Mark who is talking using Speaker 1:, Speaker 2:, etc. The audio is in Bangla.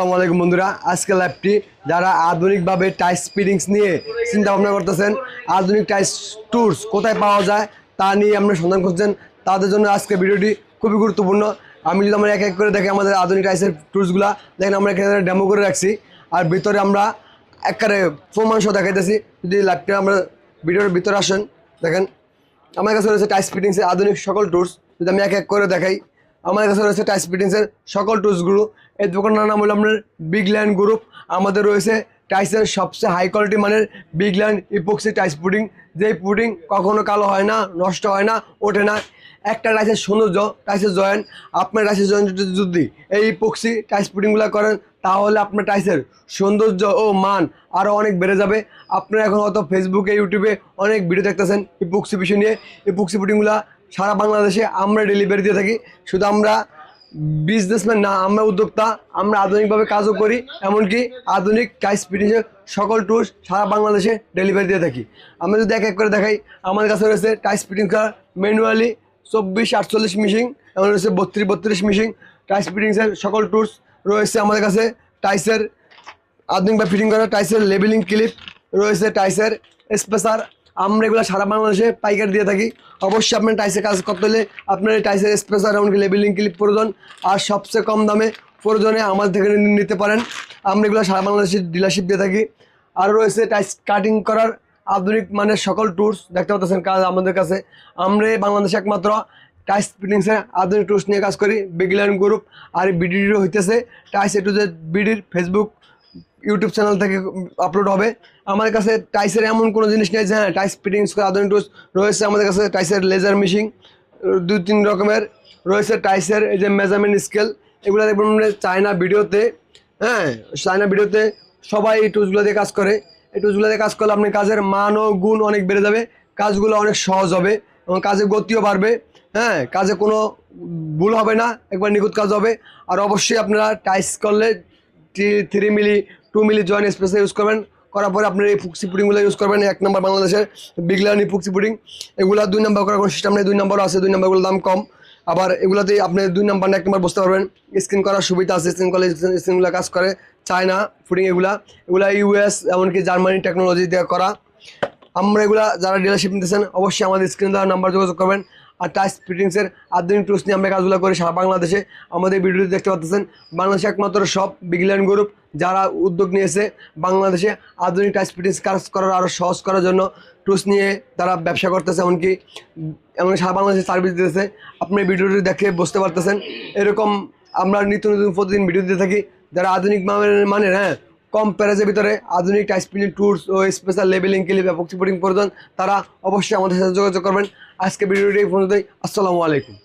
Speaker 1: আসসালামু আলাইকুম বন্ধুরা আজকে ল্যাবটি যারা আধুনিকভাবে টাইস ফিটিংস নিয়ে চিন্তা ভাবনা করতেছেন, আধুনিক টাইস টুলস কোথায় পাওয়া যায় তা নিয়ে আপনারা সন্ধান করছেন তাদের জন্য আজকে ভিডিওটি খুবই গুরুত্বপূর্ণ। আমি যদি আমরা এক এক করে দেখি আমাদের আধুনিক টাইসের টুলসগুলো দেখেন আমরা এখানে ডেমো করে রাখছি, আর ভিতরে আমরা একবারে প্রমাণ সহ দেখাইতেছি। যদি ল্যাবটি আমরা ভিডিওর ভিতরে আসেন, দেখেন, আমার কাছে রয়েছে টাইস ফিটিংসের আধুনিক সকল টুলস যদি আমি এক এক করে দেখাই আমার কাছে রয়েছে টাইস ফিটিংসের সকল টুলসগুলো এই দোকানটার নাম হলো আপনার বিগ ল্যান্ড গ্রুপ আমাদের রয়েছে টাইসের সবচেয়ে হাই কোয়ালিটি মানের big land epoxy tiles pudding যেই পুডিং কখনো কালো হয় না, নষ্ট হয় না, ওঠে না। একটা টাইসের সৌন্দর্য টাইসের জয়েন্ট আপনার টাইসের জয়েন্ট যদি এই ইপক্সি টাইস পুডিংগুলো করেন, তাহলে আপনার টাইসের সৌন্দর্য ও মান আরও অনেক বেড়ে যাবে। আপনারা এখন হয়তো ফেসবুকে ইউটিউবে অনেক ভিডিও দেখতেছেন ইপক্সি বিষয় নিয়ে। ইপক্সি পুডিংগুলো সারা বাংলাদেশে আমরা ডেলিভারি দিয়ে থাকি। শুধু আমরা বিজনেসম্যান না, আমরা উদ্যোক্তা, আমরা আধুনিকভাবে কাজও করি, এমনকি আধুনিক টাইস ফিটিংসের সকল টুলস সারা বাংলাদেশে ডেলিভারি দিয়ে থাকি। আমরা যদি এক এক করে দেখাই, আমাদের কাছে রয়েছে টাইস ফিটিং ম্যানুয়ালি চব্বিশ আটচল্লিশ মিশিং এমন রয়েছে বত্রিশ বত্রিশ মিশিং টাইস ফিটিংসের সকল টুলস রয়েছে আমাদের কাছে। টাইসের আধুনিকভাবে ফিটিং করা টাইসের লেবেলিং ক্লিপ রয়েছে টাইসের স্পেসার আমরা এগুলো সারা বাংলাদেশে পাইকারি দিয়ে থাকি। অবশ্যই আপনার টাইসে কাজ করতে হলে আপনার এই টাইসের স্পেসার এমনকি লেবেলিং ক্লিপ প্রয়োজন। আর সবচেয়ে কম দামে প্রয়োজনে আমাদের থেকে নিতে পারেন। আমরা এগুলো সারা বাংলাদেশে ডিলারশিপ দিয়ে থাকি। আর রয়েছে টাইস কাটিং করার আধুনিক মানের সকল টুলস দেখতে পাচ্ছেন কাজ আমাদের কাছে। আমরা বাংলাদেশে একমাত্র টাইস ফিটিংসের আধুনিক টুলস নিয়ে কাজ করি। বিগল্যান্ড গ্রুপ আর বিডিরও হইতেছে। টাইস এ টু জেড বিডির ফেসবুক ইউটিউব চ্যানেল থেকে আপলোড হবে। আমার কাছে টাইসের এমন কোনো জিনিস নেই, যে হ্যাঁ টাইস ফিটিংস করে আধুনিক টুলস রয়েছে। আমাদের কাছে টাইসের লেজার মেশিন দুই তিন রকমের রয়েছে টাইসের এই যে মেজারমেন্ট স্কেল এগুলো দেখবেন চায়না ভিডিওতে হ্যাঁ চায়না ভিডিওতে সবাই এই টুলসগুলো দিয়ে কাজ করে। এই টুলসগুলো দিয়ে কাজ করলে আপনার কাজের মান ও গুণ অনেক বেড়ে যাবে, কাজগুলো অনেক সহজ হবে এবং কাজের গতিও বাড়বে। হ্যাঁ কাজে কোনো ভুল হবে না, একবার নিখুঁত কাজ হবে। আর অবশ্যই আপনারা টাইস করলে three milli two milli joint স্পেসে ইউজ করবেন, করার পরে আপনার এই ফুক্সি পুডিংগুলো ইউজ করবেন, এক নম্বর বাংলাদেশের বিগলানি ফুক্সি পুডিং এগুলো দুই নম্বর করার কোনো সিস্টেম নেই, দুই নম্বরও আছে, দুই নম্বরগুলোর দাম কম। আবার এগুলোতে আপনি দুই নম্বর না, এক নম্বর বসতে পারবেন। স্ক্রিন করার সুবিধা আছে স্ক্রিন করলে স্ক্রিনগুলো কাজ করে। চায়না ফুডিং এগুলা এগুলা ইউএস এমনকি জার্মানি টেকনোলজি দিয়ে করা। আমরা এগুলা যারা ডিলারশিপ নিতেছেন, অবশ্যই আমাদের স্ক্রিন দেওয়ার নাম্বার যোগাযোগ করবেন। আর টাইস ফিটিংসের আধুনিক টুলস নিয়ে আমরা কাজগুলো করি সারা বাংলাদেশে। আমাদের ভিডিওটি দেখতে পাচ্ছেন বাংলাদেশে একমাত্র সব বিগল্যান্ড গ্রুপ যারা উদ্যোগ নিয়েছে বাংলাদেশে আধুনিক টাইস ফিটিংস কাজ করার আরও সহজ করার জন্য টুলস নিয়ে তারা ব্যবসা করতেছে, এমনকি এমনকি সারা বাংলাদেশে সার্ভিস দিতেছে। আপনি ভিডিওটি দেখে বুঝতে পারতেছেন। এরকম আমরা নিত্য নতুন প্রতিদিন ভিডিও দিতে থাকি। যারা আধুনিক মানের মানের হ্যাঁ কম প্যারেজের ভিতরে আধুনিক টাইস ফিটিং টুলস ও স্পেশাল লেবেলিং ক্লিপ এবং প্রয়োজন, তারা অবশ্যই আমাদের সাথে যোগাযোগ করবেন। আজকে ভিডিওটি এই পর্যন্তই। আসসালামু আলাইকুম।